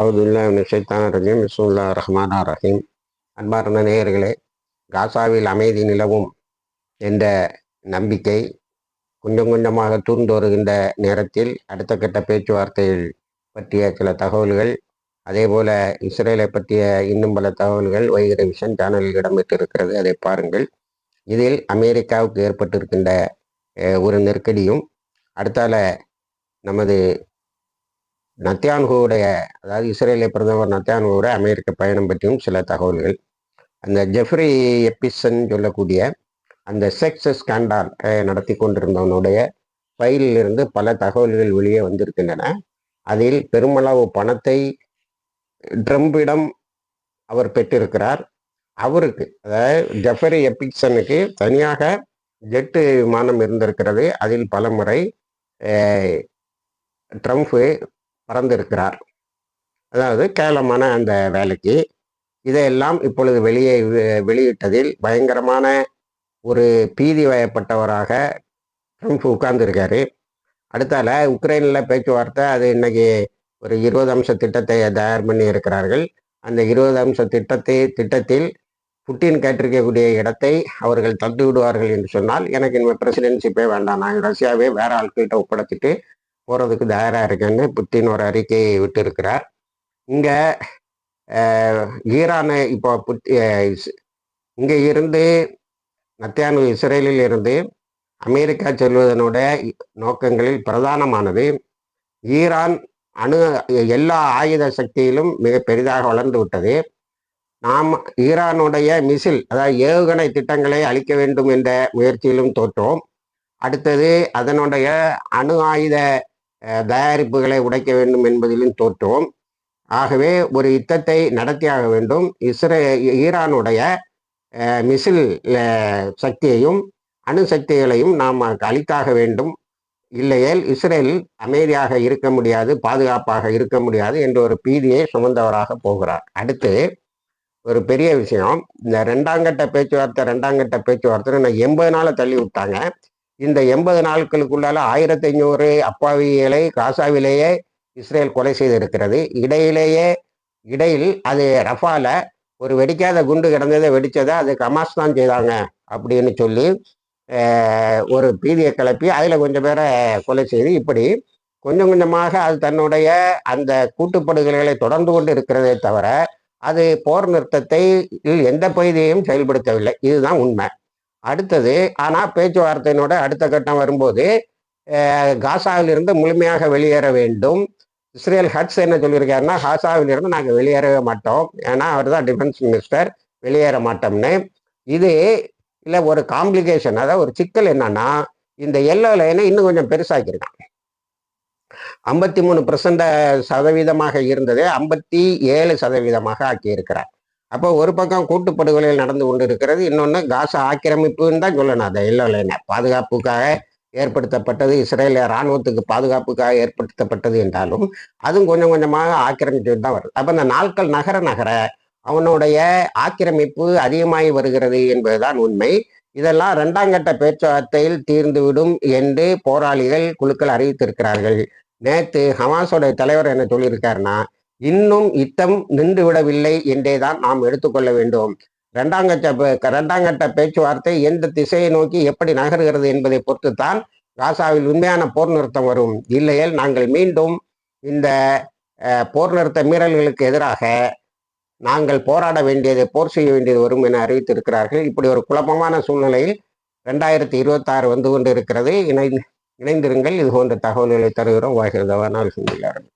அவுதுல்லா நிஷைத்தான ரஜீம் விஸ்முல்லா ரஹ்மானா ரஹீம். அன்பார்ந்த நேயர்களே காசாவில் அமைதி நிலவும் என்ற நம்பிக்கை கொஞ்சம் கொஞ்சமாக தூர்ந்து வருகின்ற நேரத்தில் அடுத்த கட்ட பேச்சுவார்த்தைகள் பற்றிய சில தகவல்கள் அதே போல இஸ்ரேலை பற்றிய இன்னும் பல தகவல்கள் வைகிற விஷன் சேனலில் இடம்பெற்றிருக்கிறது. அதை பாருங்கள். இதில் அமெரிக்காவுக்கு ஏற்பட்டிருக்கின்ற ஒரு நெருக்கடியும் அடுத்தால நமது நத்தியான்கோவுடைய அதாவது இஸ்ரேலிய பிரதமர் நத்தியான்கோவுடைய அமெரிக்க பயணம் பற்றியும் சில தகவல்கள். அந்த ஜெஃப்ரி எப்பிசன் சொல்லக்கூடிய அந்த செக்ஸ் ஸ்கேண்டால் நடத்தி கொண்டிருந்தவனுடைய ஃபைலிலிருந்து பல தகவல்கள் வெளியே வந்திருக்கின்றன. அதில் பெருமளவு பணத்தை ட்ரம்பிடம் அவர் பெற்றிருக்கிறார். அவருக்கு அதாவது ஜெஃபரி எப்பிக்சனுக்கு தனியாக ஜெட்டு விமானம் இருந்திருக்கிறது. அதில் பல முறை ட்ரம்ப்பு பறந்திருக்கிறார். அதாவது கேவலமான அந்த வேலைக்கு. இதையெல்லாம் இப்பொழுது வெளியே வெளியிட்டதில் பயங்கரமான ஒரு பீதி வயப்பட்டவராக ட்ரம்ப் உட்கார்ந்துருக்காரு. அடுத்தால உக்ரைனில் பேச்சுவார்த்தை அது இன்னைக்கு ஒரு இருபது அம்ச திட்டத்தை தயார் பண்ணி இருக்கிறார்கள். அந்த இருபது அம்ச திட்டத்தை திட்டத்தில் புட்டின் கேட்டிருக்கக்கூடிய இடத்தை அவர்கள் தந்து விடுவார்கள் என்று சொன்னால் எனக்கு இனிமேல் பிரசிடென்சிப்பே வேண்டாம். நான் ரஷ்யாவே வேற ஆட்கள்கிட்ட ஒப்படைச்சிட்டு போகிறதுக்கு தயாராக இருக்கேன்னு புட்டின் ஒரு அறிக்கையை விட்டுருக்கிறார். இங்கே ஈரானை இப்போ புட்டி இங்கே இருந்து நத்தியானு இஸ்ரேலில் இருந்து அமெரிக்கா செல்வதனுடைய நோக்கங்களில் பிரதானமானது ஈரான் அணு எல்லா ஆயுத சக்தியிலும் மிக பெரிதாக வளர்ந்து விட்டது. நாம் ஈரானுடைய மிசில் அதாவது ஏவுகணை திட்டங்களை அளிக்க வேண்டும் என்ற முயற்சியிலும் தோற்றோம். அடுத்தது அதனுடைய அணு ஆயுத தயாரிப்புகளை உடைக்க வேண்டும் என்பதிலும் தோற்றோம். ஆகவே ஒரு யுத்தத்தை நடத்தியாக வேண்டும். இஸ்ரே ஈரானுடைய மிசில் சக்தியையும் அணு சக்திகளையும் நாம் அழித்தாக வேண்டும். இல்லையேல் இஸ்ரேல் அமைதியாக இருக்க முடியாது பாதுகாப்பாக இருக்க முடியாது என்ற ஒரு பீதியை சுமந்தவராக போகிறார். அடுத்து ஒரு பெரிய விஷயம். இந்த ரெண்டாம் கட்ட பேச்சுவார்த்தை ரெண்டாம் கட்ட பேச்சுவார்த்தை நான் எண்பது நாளை தள்ளி விட்டாங்க. இந்த எண்பது நாட்களுக்குள்ளால ஆயிரத்தி ஐநூறு அப்பாவிகளை காசாவிலேயே இஸ்ரேல் கொலை செய்திருக்கிறது. இடையிலேயே இடையில் அது ரஃபால ஒரு வெடிக்காத குண்டு கிடந்ததை வெடித்ததை அது கமாஸ் தான் செய்தாங்க அப்படின்னு சொல்லி ஒரு பீதியை கிளப்பி அதில் கொஞ்சம் பேரை கொலை செய்து இப்படி கொஞ்சம் கொஞ்சமாக அது தன்னுடைய அந்த கூட்டுப்படுகொலைகளை தொடர்ந்து கொண்டு இருக்கிறதே தவிர அது போர் நிறுத்தத்தை எந்த பகுதியையும் செயல்படுத்தவில்லை. இதுதான் உண்மை. அடுத்தது ஆனால் பேச்சுவார்த்தையினோட அடுத்த கட்டம் வரும்போது காசாவிலிருந்து முழுமையாக வெளியேற வேண்டும். இஸ்ரேல் ஹட்ஸ் என்ன சொல்லியிருக்காருன்னா காசாவிலிருந்து நாங்கள் வெளியேறவே மாட்டோம். ஏன்னா அவர் தான் டிஃபென்ஸ் மினிஸ்டர் வெளியேற மாட்டோம்னு. இது இல்லை ஒரு காம்ப்ளிகேஷன் அதாவது ஒரு சிக்கல் என்னன்னா இந்த எல்லோ லைனை இன்னும் கொஞ்சம் பெருசாக்கியிருக்கான். ஐம்பத்தி மூணு பர்சன்ட் சதவீதமாக இருந்தது ஐம்பத்தி ஏழு சதவீதமாக ஆக்கியிருக்கிறார். அப்போ ஒரு பக்கம் கூட்டுப்படுகொலைகள் நடந்து கொண்டு இருக்கிறது இன்னொன்று காசா ஆக்கிரமிப்புன்னு தான் சொல்லணும். அதை இல்லை பாதுகாப்புக்காக ஏற்படுத்தப்பட்டது இஸ்ரேல இராணுவத்துக்கு பாதுகாப்புக்காக ஏற்படுத்தப்பட்டது என்றாலும் அதுவும் கொஞ்சம் கொஞ்சமாக ஆக்கிரமிச்சுட்டு தான் வருது. அப்போ இந்த நாட்கள் நகர நகர அவனுடைய ஆக்கிரமிப்பு அதிகமாகி வருகிறது என்பதுதான் உண்மை. இதெல்லாம் இரண்டாம் கட்ட பேச்சுவார்த்தையில் தீர்ந்துவிடும் என்று போராளிகள் குழுக்கள் அறிவித்திருக்கிறார்கள். நேற்று ஹமாஸோட தலைவர் என்ன சொல்லியிருக்காருன்னா இன்னும் யுத்தம் நின்று விடவில்லை நாம் எடுத்துக்கொள்ள வேண்டும். இரண்டாங்கட்ட இரண்டாங்கட்ட பேச்சுவார்த்தை எந்த திசையை நோக்கி எப்படி நகர்கிறது என்பதை பொறுத்துத்தான் காசாவில் உண்மையான போர் நிறுத்தம் வரும். இல்லையேல் நாங்கள் மீண்டும் இந்த போர் நிறுத்த மீறல்களுக்கு எதிராக நாங்கள் போராட வேண்டியது போர் செய்ய வேண்டியது வரும் என அறிவித்திருக்கிறார்கள். இப்படி ஒரு குழப்பமான சூழ்நிலையில் ரெண்டாயிரத்தி இருபத்தாறு வந்து கொண்டு இருக்கிறது இணை இணைந்திருங்கள். இது போன்ற தகவல்களை தருகிறோம். வாய்கிறதவானால் செஞ்சுள்ளார்கள்